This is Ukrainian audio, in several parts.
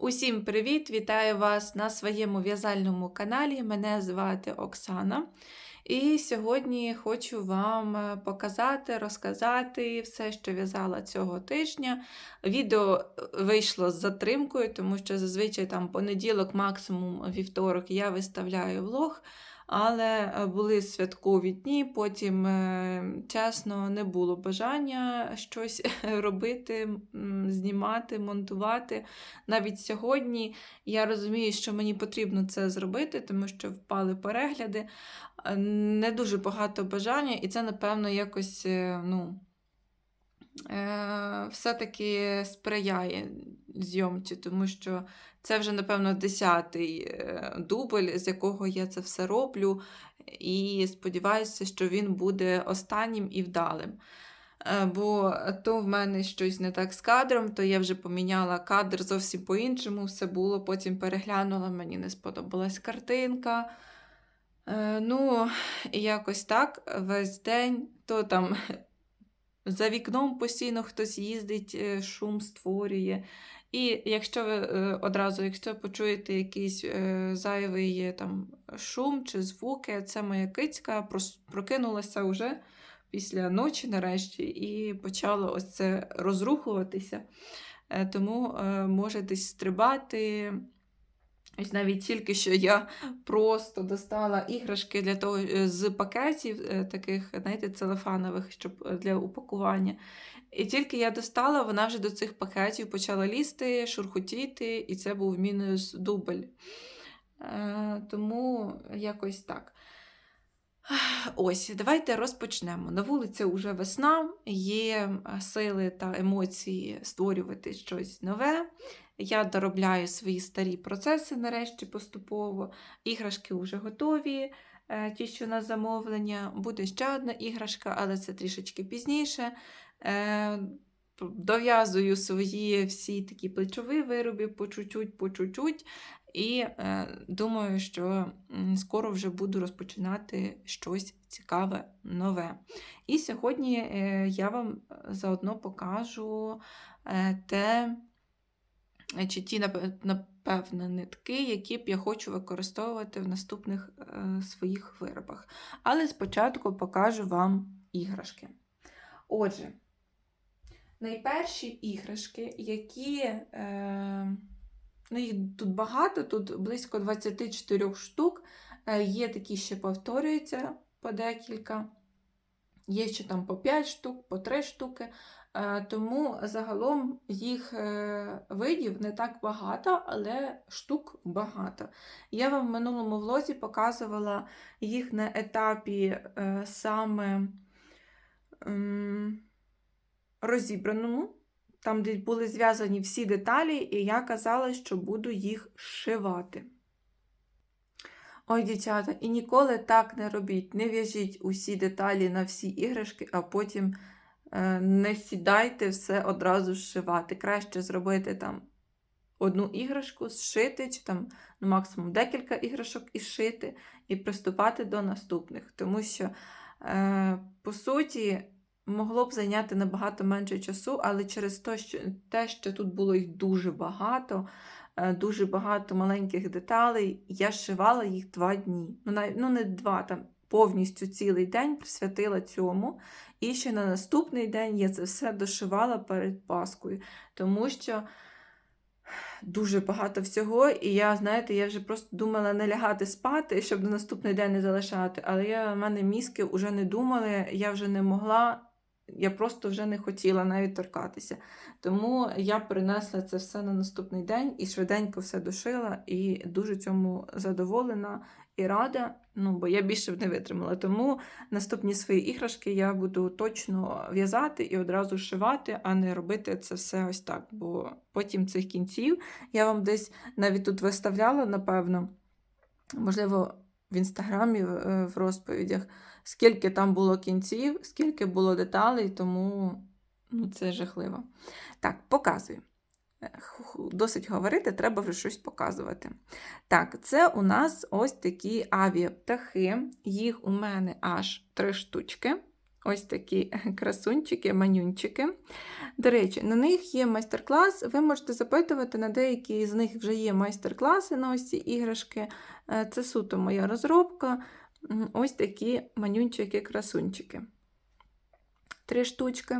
Усім привіт! Вітаю вас на своєму в'язальному каналі. Мене звати Оксана. І сьогодні хочу вам е, показати, розказати все, що в'язала цього тижня. Відео е, вийшло з затримкою, тому що зазвичай там понеділок, максимум вівторок, я виставляю влог. Але е, були святкові дні, потім, е, чесно, не було бажання щось робити, знімати, монтувати. Навіть сьогодні я розумію, що мені потрібно це зробити, тому що впали перегляди. Е, Не дуже багато бажання, і це, напевно, якось ну, все-таки сприяє зйомці, тому що це вже, напевно, десятий е, дубль, з якого я це все роблю, і сподіваюся, що він буде останнім і вдалим. Е, Бо то в мене щось не так з кадром, то я вже поміняла кадр зовсім по-іншому. Все було, потім переглянула, мені не сподобалась картинка. Е, Ну, і якось так весь день, то там за вікном постійно хтось їздить, е, шум створює. І якщо ви е, одразу, якщо почуєте якийсь е, зайвий там шум чи звуки, це моя кицька прокинулася вже після ночі нарешті і почала ось це розрухуватися. Тому може десь стрибати. Ось навіть тільки що я просто достала іграшки для того е, з пакетів е, таких, знаєте, целофанових, щоб е, для упакування. І тільки я достала, вона вже до цих пакетів почала лізти, шурхотіти, і це був мінус дубль. Тому якось так. Ось, давайте розпочнемо. На вулиці вже весна, є сили та емоції створювати щось нове. Я доробляю свої старі процеси нарешті поступово. Іграшки вже готові, е, ті, що на замовлення. Буде ще одна іграшка, але це трішечки пізніше. Е, Дов'язую свої всі такі плечові вироби по чуть-чуть, по чуть-чуть. І е, думаю, що скоро вже буду розпочинати щось цікаве, нове. І сьогодні я вам заодно покажу те, чи ті, напе- напевно, нитки, які б я хочу використовувати в наступних е, своїх виробах. Але спочатку покажу вам іграшки. Отже, найперші іграшки, які. Е, Ну, їх тут багато, тут близько 24 штук. Е, Є такі, що повторюються по декілька. Є ще там по 5 штук, по 3 штуки. Е, Тому загалом їх е, видів не так багато, але штук багато. Я вам в минулому влозі показувала їх на етапі е, саме розібраному там, де були зв'язані всі деталі, і я казала, що буду їх зшивати. Ой, дівчата, і ніколи так не робіть. Не в'яжіть усі деталі на всі іграшки, а потім не сідайте все одразу зшивати. Краще зробити там одну іграшку, зшити, чи там ну, максимум декілька іграшок і зшити, і приступати до наступних. Тому що, е, по суті, могло б зайняти набагато менше часу, але через те, що, те, що тут було їх дуже багато, е, дуже багато маленьких деталей, я шивала їх два дні. Ну, ну не два, там повністю цілий день присвятила цьому. І ще на наступний день я це все дошивала перед Паскою, тому що. Дуже багато всього, і я, знаєте, я вже просто думала не лягати спати, щоб на наступний день не залишати. Але я, в мене мізки вже не думали, я вже не могла, я просто вже не хотіла навіть торкатися. Тому я перенесла це все на наступний день і швиденько все дошила, і дуже цьому задоволена і рада. Ну, бо я більше не витримала. Тому наступні свої іграшки я буду точно в'язати і одразу шивати, а не робити це все ось так. Бо потім цих кінців я вам десь навіть тут виставляла, напевно, можливо, в інстаграмі в е, розповідях, скільки там було кінців, скільки було деталей, тому ну, це жахливо. Так, показую. Досить говорити, треба вже щось показувати. Так, це у нас ось такі авіаптахи. Їх у мене аж три штучки. Ось такі красунчики, манюнчики. До речі, на них є майстер-клас. Ви можете запитувати, на деякі з них вже є майстер-класи на ось ці іграшки. Е, Це суто моя розробка. Ось такі манюнчики-красунчики. Три штучки.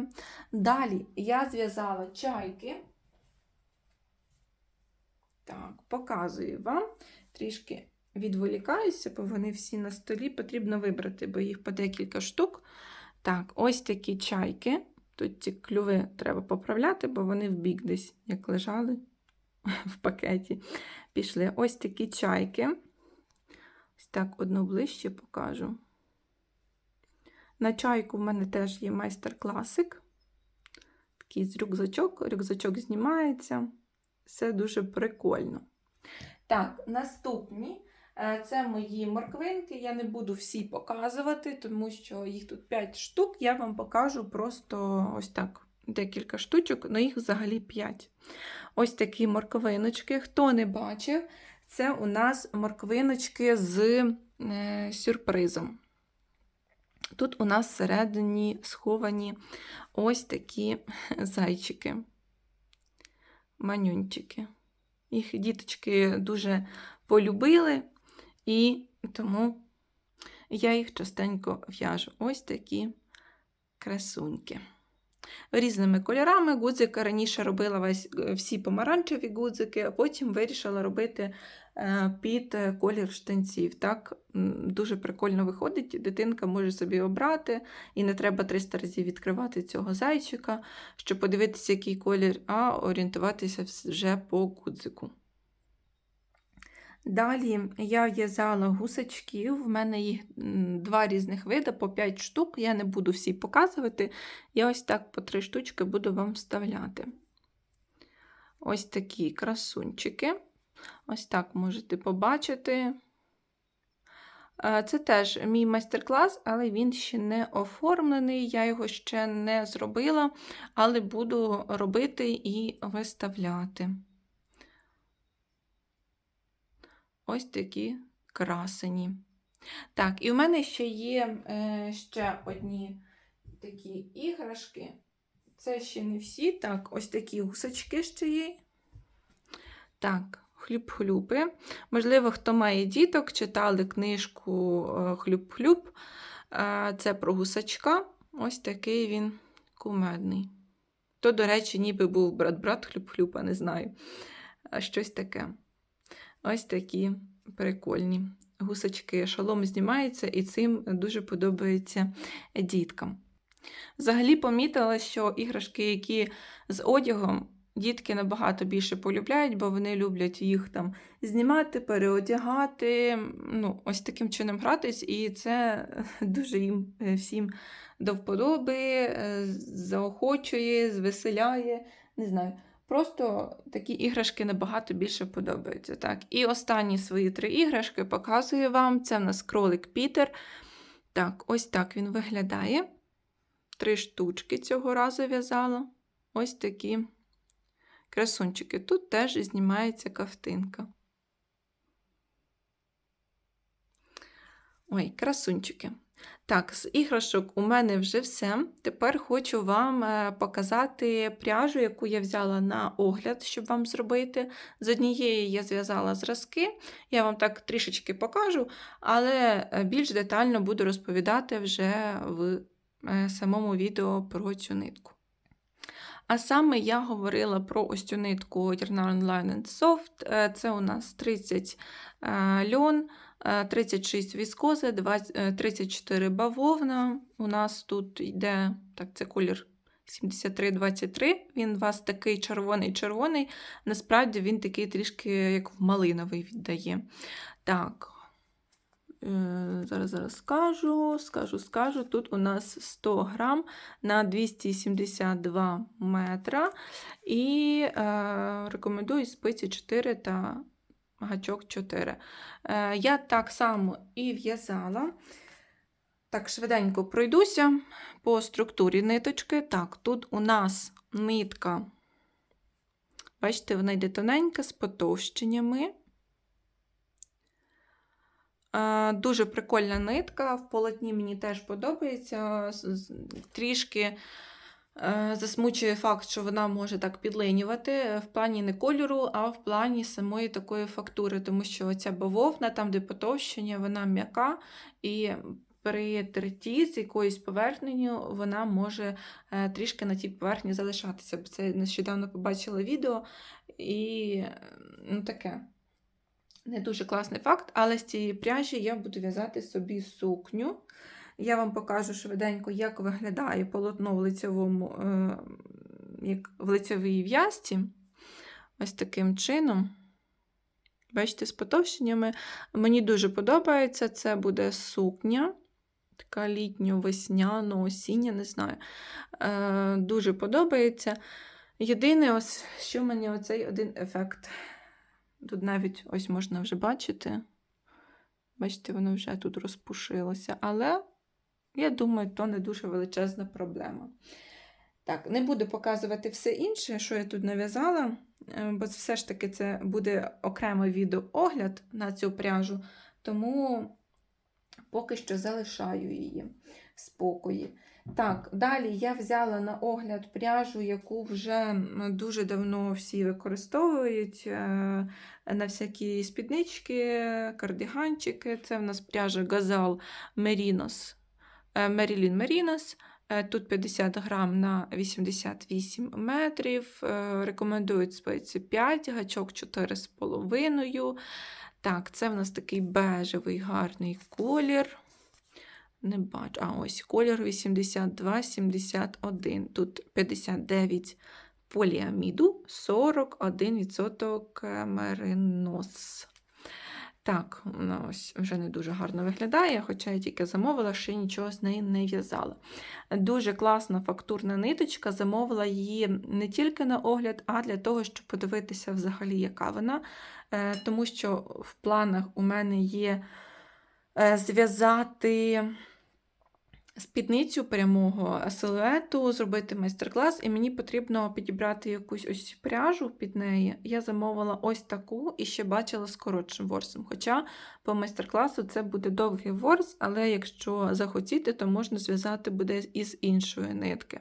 Далі я зв'язала чайки. Так, показую вам. Трішки відволікаюся, бо вони всі на столі. Потрібно вибрати, бо їх по декілька штук. Так, ось такі чайки. Тут ці клюви треба поправляти, бо вони в бік десь, як лежали в пакеті. Пішли. Ось такі чайки. Ось так одну ближче покажу. На чайку в мене теж є майстер-класик. Такий з рюкзачок. Рюкзачок знімається. Все дуже прикольно. Так, наступні е, це мої морквинки. Я не буду всі показувати, тому що їх тут 5 штук. Я вам покажу просто ось так декілька штучок, але їх взагалі 5. Ось такі морквиночки. Хто не бачив, це у нас морквиночки з е, сюрпризом. Тут у нас всередині сховані ось такі зайчики, манюнчики. Їх діточки дуже полюбили, і тому я їх частенько в'яжу. Ось такі красуньки. Різними кольорами гудзика раніше робила весь, всі помаранчеві гудзики, а потім вирішила робити під колір штанців. Так дуже прикольно виходить. Дитинка може собі обрати, і не треба 300 разів відкривати цього зайчика, щоб подивитися, який колір, а орієнтуватися вже по гудзику. Далі я в'язала гусачків, в мене їх два різних види, по 5 штук. Я не буду всі показувати. Я ось так по 3 штучки буду вам вставляти. Ось такі красунчики. Ось так можете побачити. Е, Це теж мій майстер-клас, але він ще не оформлений. Я його ще не зробила, але буду робити і виставляти. Ось такі красені. Так, і в мене ще є е, ще одні такі іграшки. Це ще не всі. Так, ось такі гусачки ще є. Так, хлюб-хлюпи. Можливо, хто має діток, читали книжку е, Хлюб-хлюб. Е, Це про гусачка. Ось такий він кумедний. То, до речі, ніби був брат-брат хлюб-хлюб, а не знаю. Щось таке. Ось такі прикольні гусачки. Шалом знімається, і цим дуже подобається діткам. Взагалі помітила, що іграшки, які з одягом, дітки набагато більше полюбляють, бо вони люблять їх там знімати, переодягати, ну, ось таким чином гратись, і це дуже їм е, всім до вподоби, е, заохочує, звеселяє. Не знаю. Просто такі іграшки набагато більше подобаються. Так. І останні свої три іграшки показую вам. Це в нас кролик Пітер. Так, ось так він виглядає. Три штучки цього разу в'язала. Ось такі красунчики. Тут теж знімається кавтинка. Ой, красунчики. Так, з іграшок у мене вже все. Тепер хочу вам е, показати пряжу, яку я взяла на огляд, щоб вам зробити. З однієї я зв'язала зразки, я вам так трішечки покажу, але е, більш детально буду розповідати вже в е, самому відео про цю нитку. А саме я говорила про ось цю нитку Yarn Line Soft. Це у нас 30 льон. 36 віскози, 34 бавовна. У нас тут йде, так, це колір 73-23. Він у вас такий червоний-червоний. Насправді він такий трішки, як малиновий віддає. Так, е, зараз зараз скажу, скажу, скажу. Тут у нас 100 грам на 272 метра. І е, рекомендую спиці 4 та гачок 4. Е, Я так само і в'язала. Так, швиденько пройдуся по структурі ниточки. Так, тут у нас нитка, бачите, вона йде тоненька з потовщеннями. Е, Дуже прикольна нитка. В полотні мені теж подобається. Трішки е, засмучує факт, що вона може так підлинювати е, в плані не кольору, а в плані самої такої фактури, тому що ця бавовна, там, де потовщення, вона м'яка, і при терті з якоюсь поверхнею вона може трішки на тій поверхні залишатися. Це нещодавно побачила відео, і ну, таке. Не дуже класний факт, але з цієї пряжі я буду в'язати собі сукню. Я вам покажу швиденько, як виглядає полотно в лицьовому, е, як в лицьовій в'язці. Ось таким чином. Бачите, з потовщеннями. Мені дуже подобається. Це буде сукня. Така літньо-весняно, осіння, не знаю. Е, дуже подобається. Єдине, ось, що мені оцей один ефект. Тут навіть ось можна вже бачити. Бачите, воно вже тут розпушилося. Але я думаю, то не дуже величезна проблема. Так, не буду показувати все інше, що я тут нав'язала, е, бо все ж таки це буде окремий відеоогляд на цю пряжу, тому поки що залишаю її в спокої. Так, далі я взяла на огляд пряжу, яку вже дуже давно всі використовують е, на всякі спіднички, кардиганчики. Це в нас пряжа Газал Merinos, е, Marilyn Merinos. Е, Тут 50 грам на 88 метрів. Рекомендують спиці 5, гачок 4,5. Так, це в нас такий бежевий гарний колір. Не бачу. А ось колір 82-71. Тут 59 поліаміду, 41% меринос. Так, вона ось вже не дуже гарно виглядає, хоча я тільки замовила, ще нічого з неї не в'язала. Дуже класна фактурна ниточка. Замовила її не тільки на огляд, а для того, щоб подивитися взагалі, яка вона. Е, Тому що в планах у мене є е, зв'язати спідницю прямого силуету, зробити майстер-клас, і мені потрібно підібрати якусь ось пряжу під неї. Я замовила ось таку і ще бачила з коротшим ворсом. Хоча по майстер-класу це буде довгий ворс, але якщо захотіти, то можна зв'язати буде із іншої нитки.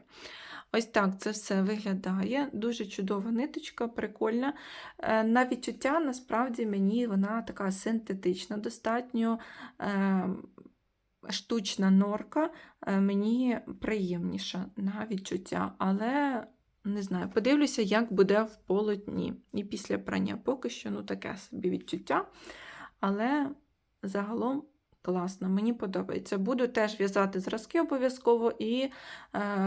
Ось так це все виглядає. Дуже чудова ниточка, прикольна. Е, На відчуття, насправді, мені вона така синтетична, достатньо е, штучна норка, е, мені приємніша на відчуття, але не знаю, подивлюся, як буде в полотні. І після прання поки що ну, таке собі відчуття. Але загалом класно, мені подобається. Буду теж в'язати зразки обов'язково і е,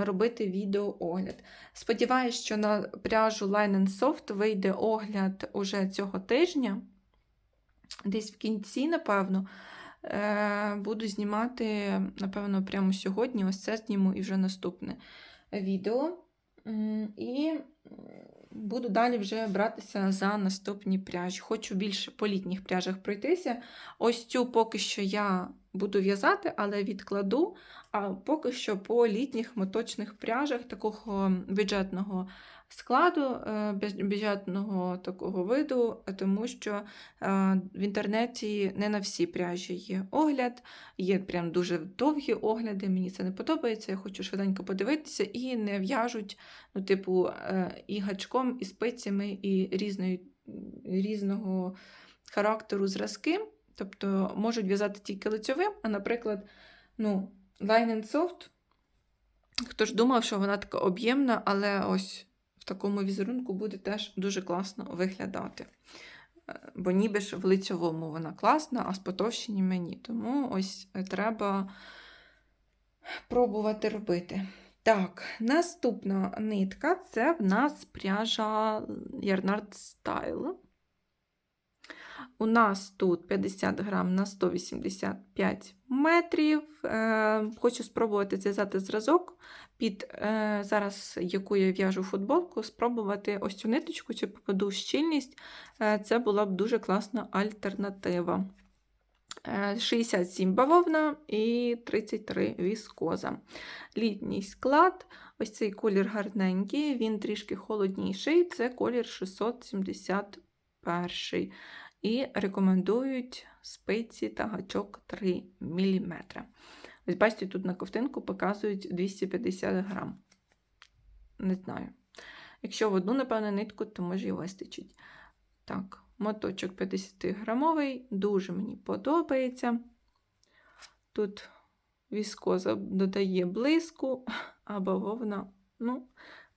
робити відеоогляд. Сподіваюсь, що на пряжу Line Soft вийде огляд уже цього тижня. Десь в кінці, напевно, буду знімати, напевно, прямо сьогодні. Ось це зніму і вже наступне відео. І буду далі вже братися за наступні пряжі. Хочу більше по літніх пряжах пройтися. Ось цю поки що я буду в'язати, але відкладу. А поки що по літніх моточних пряжах такого бюджетного складу, е, бюджетного такого виду, тому що е, в інтернеті не на всі пряжі є огляд, є прям дуже довгі огляди. Мені це не подобається. Я хочу швиденько подивитися і не в'яжуть, ну, типу, е, і гачком, і спицями, і різної, різного характеру зразки. Тобто можуть в'язати тільки лицьовим, а, наприклад, ну, Line and Soft. Хто ж думав, що вона така об'ємна, але ось в такому візерунку буде теж дуже класно виглядати. Е, Бо ніби ж в лицьовому вона класна, а з потовщені мені. Тому ось е, треба пробувати робити. Так, наступна нитка це в нас пряжа Ярнард Style. У нас тут 50 грам на 185 метрів. Е, хочу спробувати зв'язати зразок під е, зараз, яку я в'яжу футболку, спробувати ось цю ниточку, чи попаду в щільність. Е, це була б дуже класна альтернатива. Е, 67 бавовна і 33 віскоза. Літній склад. Ось цей колір гарненький, він трішки холодніший. Це колір 671. І рекомендують спиці та гачок 3 мм. Ось бачите, тут на ковтинку показують 250 грам. Не знаю. Якщо в одну, напевно, нитку, то може і вистачить. Так, моточок 50-грамовий, дуже мені подобається. Тут віскоза додає блиску, а бавовна, ну,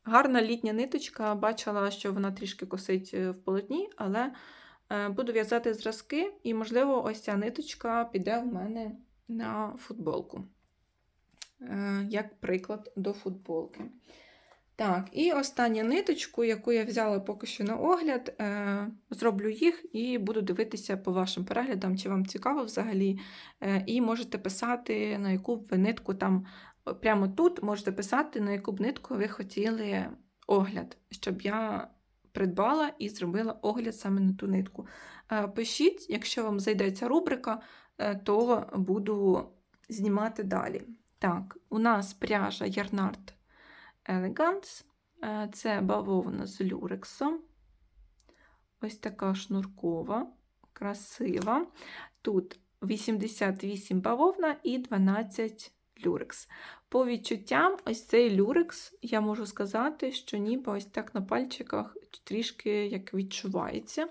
гарна літня ниточка. Бачила, що вона трішки косить е, в полотні, але буду в'язати зразки, і, можливо, ось ця ниточка піде в мене на футболку. Е, Як приклад до футболки. Так, і останню ниточку, яку я взяла поки що на огляд, е, зроблю їх і буду дивитися по вашим переглядам, чи вам цікаво взагалі. Е, і можете писати, на яку б ви нитку там, прямо тут можете писати, на яку б нитку ви хотіли огляд, щоб я придбала і зробила огляд саме на ту нитку. Е, Пишіть, якщо вам зайде ця рубрика, е, то буду знімати далі. Так, у нас пряжа Ярнард Elegance. Е, Це бавовна з люрексом. Ось така шнуркова, красива. Тут 88 бавовна і 12 люрекс. По відчуттям, ось цей люрекс, я можу сказати, що ніби ось так на пальчиках трішки як відчувається.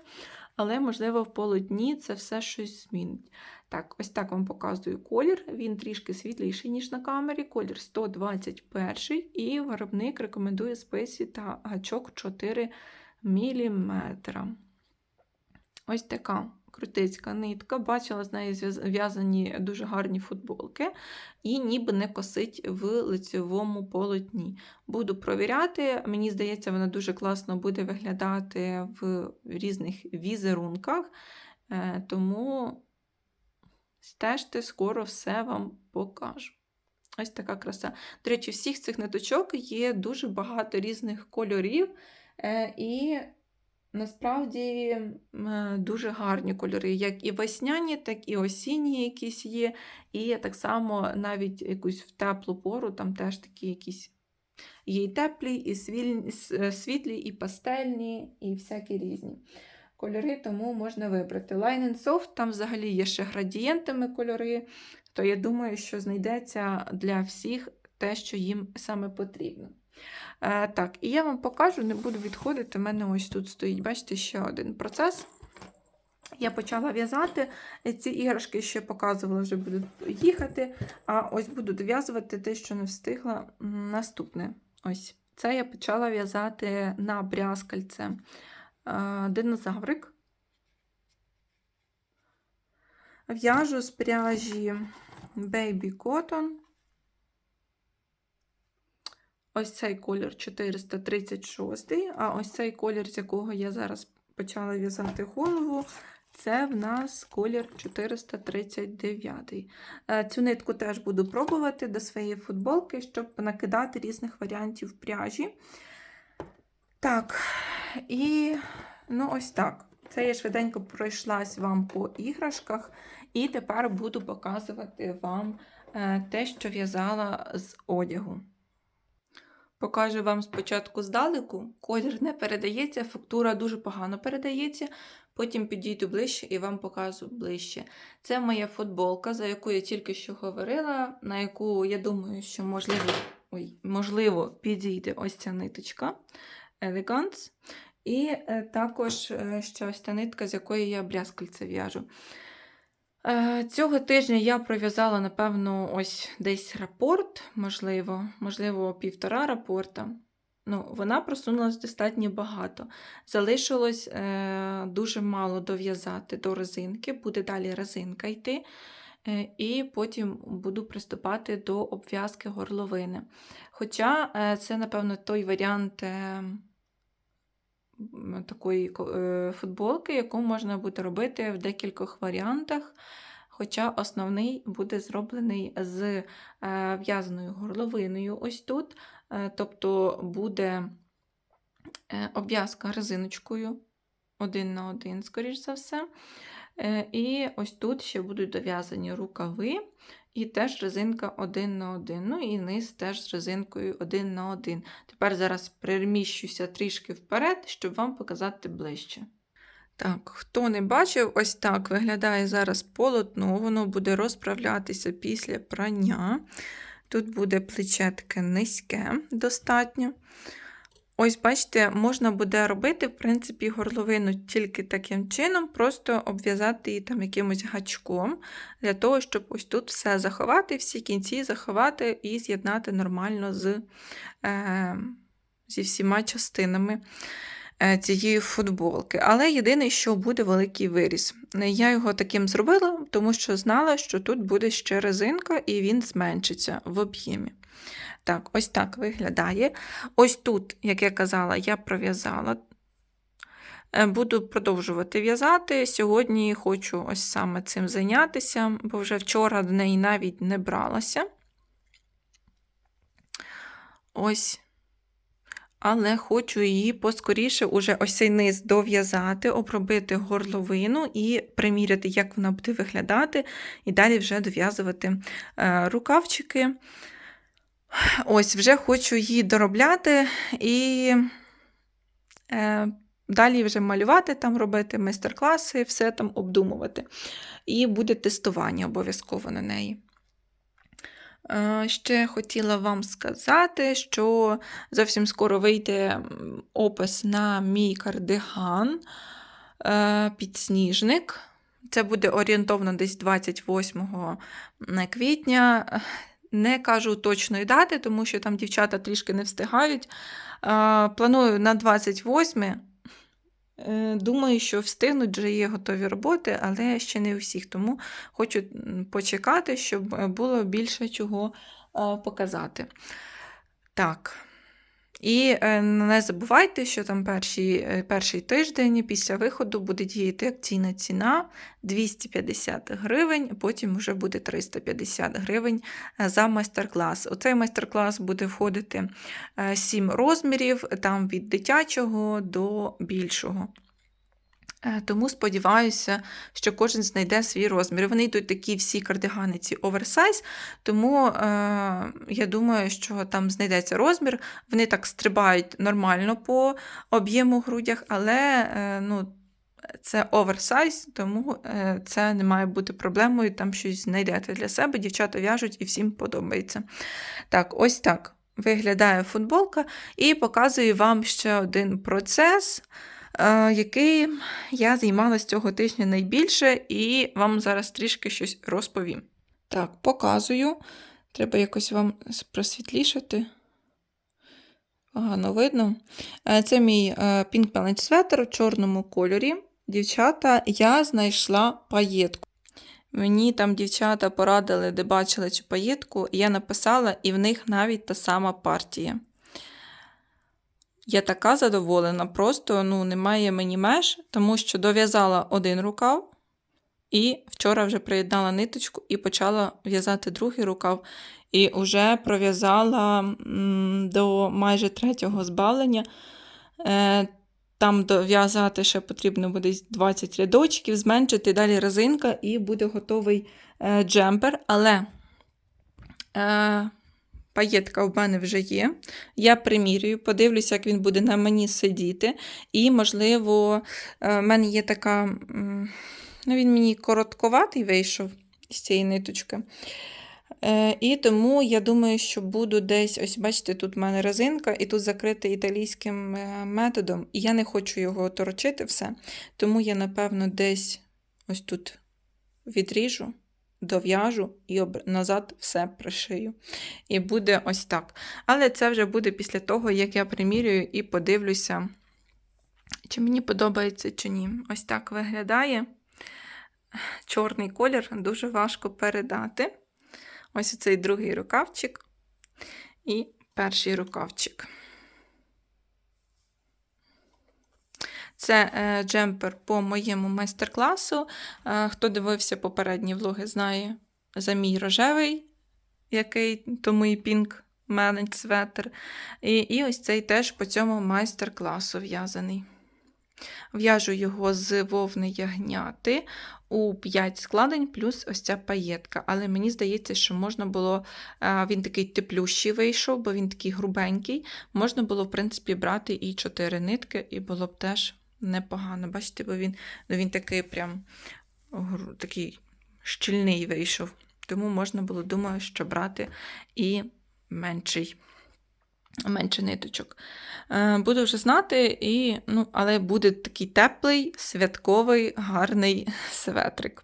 Але, можливо, в полудні це все щось змінить. Так, ось так вам показую колір. Він трішки світліший, ніж на камері. Колір 121 і виробник рекомендує списі та гачок 4 мм. Ось така крутицька нитка. Бачила з нею зв'язані дуже гарні футболки, і ніби не косить в лицевому полотні. Буду провіряти, мені здається, вона дуже класно буде виглядати в різних візерунках, е, тому стежте, скоро все вам покажу. Ось така краса. До речі, всіх цих ниточок є дуже багато різних кольорів. е, І насправді дуже гарні кольори, як і весняні, так і осінні якісь є. І так само навіть якусь в теплу пору, там теж такі якісь є і теплі, і е, світлі, і пастельні, і всякі різні кольори, тому можна вибрати. Line and Soft, там взагалі є ще градієнтами кольори, то я думаю, що знайдеться для всіх те, що їм саме потрібно. Е, так, і я вам покажу, не буду відходити. У мене ось тут стоїть, бачите, ще один процес. Я почала в'язати ці іграшки, я показувала, вже будуть їхати. А ось буду дов'язувати те, що не встигла. Наступне. Ось. Це я почала в'язати на брязкальце е, динозаврик. В'яжу з пряжі Baby Cotton. Ось цей колір 436, а ось цей колір, з якого я зараз почала в'язати голову, це в нас колір 439. Е, Цю нитку теж буду пробувати до своєї футболки, щоб накидати різних варіантів пряжі. Так, і ну ось так. Це я швиденько пройшлась вам по іграшках, і тепер буду показувати вам е, те, що в'язала з одягу. Покажу вам спочатку здалеку. Колір не передається, фактура дуже погано передається. Потім підійду ближче і вам покажу ближче. Це моя футболка, за яку я тільки що говорила, на яку я думаю, що можливо, ой, можливо підійде ось ця ниточка Elegance. І е, також е, ще ось та нитка, з якої я брязкальце в'яжу. Е, Цього тижня я пров'язала, напевно, ось десь рапорт, можливо, можливо, півтора рапорта. Ну, Вона просунулась достатньо багато. Залишилось е, дуже мало дов'язати до резинки, буде далі резинка йти. Е, і потім буду приступати до обв'язки горловини. Хоча е, це, напевно, той варіант. Е, такої е, футболки, яку можна буде робити в декількох варіантах. Хоча основний буде зроблений з е, в'язаною горловиною ось тут. Е, Тобто буде обв'язка резиночкою один на один, скоріш за все. І ось тут ще будуть дов'язані рукави, і теж резинка один на один. Ну і низ теж з резинкою один на один. Тепер зараз переміщуся трішки вперед, щоб вам показати ближче. Так, хто не бачив, ось так виглядає зараз полотно, воно буде розправлятися після прання. Тут буде плече таке низьке достатньо. Ось, бачите, можна буде робити, в принципі, горловину тільки таким чином, просто обв'язати її там якимось гачком, для того, щоб ось тут все заховати, всі кінці заховати і з'єднати нормально з, е, зі всіма частинами е, цієї футболки. Але єдине, що буде великий виріс. Я його таким зробила, тому що знала, що тут буде ще резинка, і він зменшиться в об'ємі. Так, ось так виглядає. Ось тут, як я казала, я пров'язала. Е, Буду продовжувати в'язати. Сьогодні хочу ось саме цим зайнятися, бо вже вчора до неї навіть не бралася. Ось. Але хочу її поскоріше уже ось цей низ дов'язати, обробити горловину і приміряти, як вона буде виглядати, і далі вже дов'язувати е, рукавчики. Ось, вже хочу її доробляти і е, далі вже малювати, там робити майстер-класи, все там обдумувати. І буде тестування обов'язково на неї. Е, Ще хотіла вам сказати, що зовсім скоро вийде опис на мій кардиган е, підсніжник. Це буде орієнтовно десь 28 квітня. Не кажу точної дати, тому що там дівчата трішки не встигають. Планую на 28. Е, Думаю, що встигнуть вже є готові роботи, але ще не у всіх. Тому хочу почекати, щоб е, було більше чого е, показати. Так. І е, не забувайте, що там перший, е, перший тиждень після виходу буде діяти акційна ціна 250 гривень, потім вже буде 350 гривень е, за майстер-клас. У цей майстер-клас буде входити 7 розмірів, там від дитячого до більшого. Е, Тому сподіваюся, що кожен знайде свій розмір. Вони йдуть такі всі кардигани, ці оверсайз, тому е, я думаю, що там знайдеться розмір. Вони так стрибають нормально по об'єму грудях, але е, ну, це оверсайз, тому е, це не має бути проблемою, там щось знайдете для себе. Дівчата в'яжуть і всім подобається. Так, ось так виглядає футболка, і показую вам ще один процес е, який я займалася цього тижня найбільше, і вам зараз трішки щось розповім. Так, показую. Треба якось вам просвітлішати. Погано видно. Е, Це мій Pink Balance светр в чорному кольорі. Дівчата, я знайшла паєтку. Мені там дівчата порадили, де бачили цю паєтку, я написала, і в них навіть та сама партія. Я така задоволена, просто ну, немає мені меж, тому що дов'язала один рукав, і вчора вже приєднала ниточку і почала в'язати другий рукав. І вже пров'язала до майже третього збавлення. Е, там дов'язати ще потрібно буде 20 рядочків, зменшити далі резинка, і буде готовий е, джемпер. Але е, паєтка в мене вже є. Я примірюю, подивлюся, як він буде на мені сидіти. І, можливо, е, в мене є така. Ну, він мені коротковатий вийшов з цієї ниточки. Е, і тому я думаю, що буду десь, ось бачите, тут в мене резинка, і тут закрите італійським е, методом. І я не хочу його торочити все. Тому я, напевно, десь ось тут відріжу, дов'яжу і назад все пришию. І буде ось так. Але це вже буде після того, як я примірюю і подивлюся, чи мені подобається, чи ні. Ось так виглядає. Чорний колір дуже важко передати. Ось цей другий рукавчик і перший рукавчик. Це е, джемпер по моєму майстер-класу. Е, хто дивився попередні влоги, знає за мій рожевий, який то мій пінк менедж светр. І, і ось цей теж по цьому майстер-класу в'язаний. В'яжу його з вовни ягняти у 5 складень, плюс ось ця паєтка. Але мені здається, що можна було, е, він такий теплющий вийшов, бо він такий грубенький. Можна було, в принципі, брати і 4 нитки, і було б теж непогано. Бачите, бо він, ну, він такий прям такий щільний вийшов. Тому можна було, думаю, що брати і менший. Менше ниточок. Е, буду вже знати, і, ну, але буде такий теплий, святковий, гарний светрик.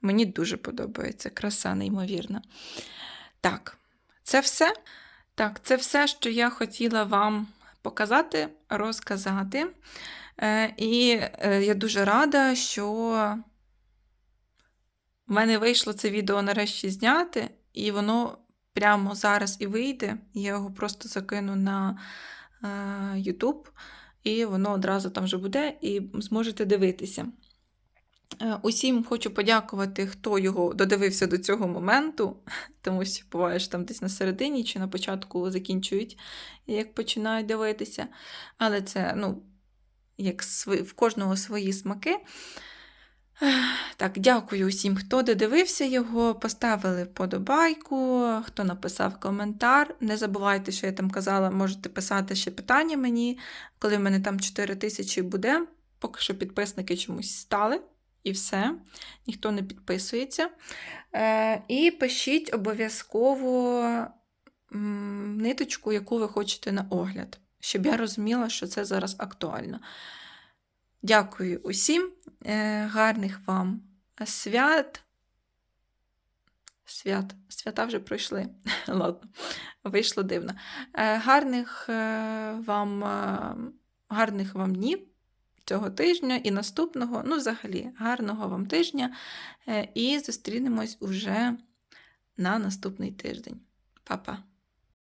Мені дуже подобається, краса неймовірна. Так, це все. Так, це все, що я хотіла вам показати, розказати. Е, і е, я дуже рада, що в мене вийшло це відео нарешті зняти, і воно прямо зараз і вийде. Я його просто закину на е, YouTube, і воно одразу там вже буде, і зможете дивитися. Е, Усім хочу подякувати, хто його додивився до цього моменту, тому що буває, що там десь на середині чи на початку закінчують, як починають дивитися. Але це, ну, як в кожного свої смаки. Так, дякую усім, хто додивився його, поставили вподобайку, хто написав коментар. Не забувайте, що я там казала, можете писати ще питання мені, коли в мене там 4 тисячі буде. Поки що підписники чомусь стали, і все, ніхто не підписується. Е, і пишіть обов'язково ниточку, яку ви хочете на огляд, щоб я розуміла, що це зараз актуально. Дякую усім, е, гарних вам свят. Свят, свята вже пройшли. Ладно, вийшло дивно. Е, Гарних е, вам, гарних вам днів цього тижня і наступного. Ну, взагалі, гарного вам тижня. І зустрінемось уже на наступний тиждень. Па-па!